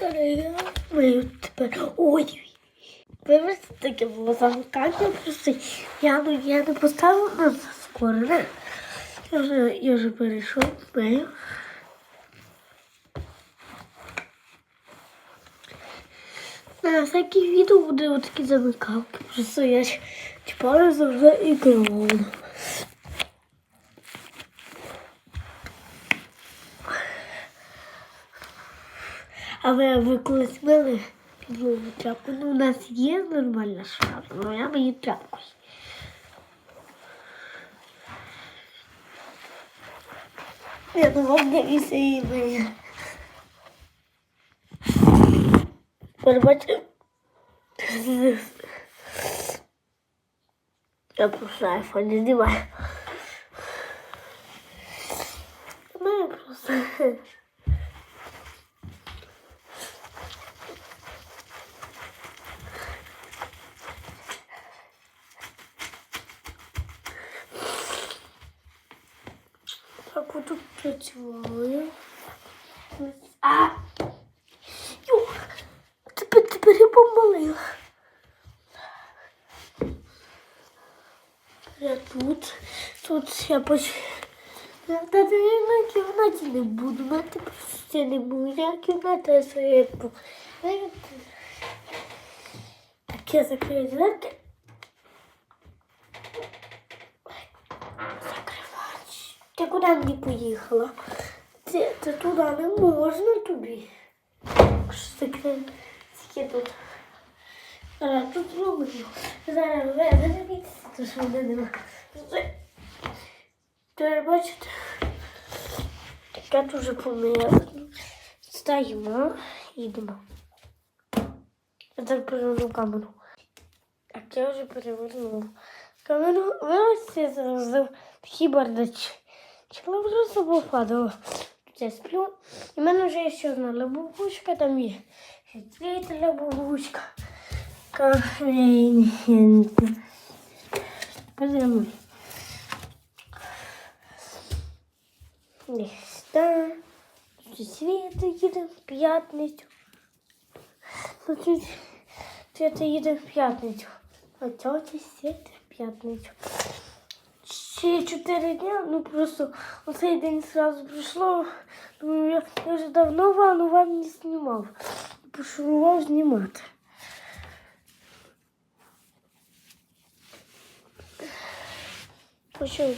Я тепер. Ой. Вибачте, таке було замикання просто. Я, ну, я не поставила на заскорене. Я вже, я вже перейшов, мию. На всякі відео буде отакі замикалки. Просто я чіпаю завжди ікону. А ви, ви колись мили підлогу тряпку? Ну, у нас є нормальна шафа, але я мені тряпкою. Я думав, не її миє. Перебачте. Я просто айфон не знімаю. Ну, я просто... Так, вот. А! Ю! Тепер, тепер я помолила. Я тут. Тут я поч... Я на кімнаті не буду. На тепер не буду. Я кімната своє. Так, я закрию дверки. Куди мені поїхала? Ти, ти туди не можна тобі. Скільки тут? Зараз тут зроблю. Зараз ви дивіться, то що мене нема. Тепер бачите? Я дуже помила. Стаємо, їдемо. Я так переверну камеру. Так, я вже перевернула. Камеру вилазьте завжди такі бардачі. Чого просто попадало. Тут сплю. І в мене вже є ще одна лабубушка, там є третя лабубушка. Камінка. Подивимо. Десь там. Тут Світа їде в п'ятницю. Тут Світа їде в п'ятницю. А тьотя Світа в п'ятницю. Ще чотири дня, ну просто оцей день сразу пройшло. Я вже давно ванну вам не знімав. Пошурував знімати. Почув.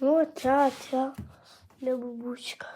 Ну, ця, ця, для бабучка.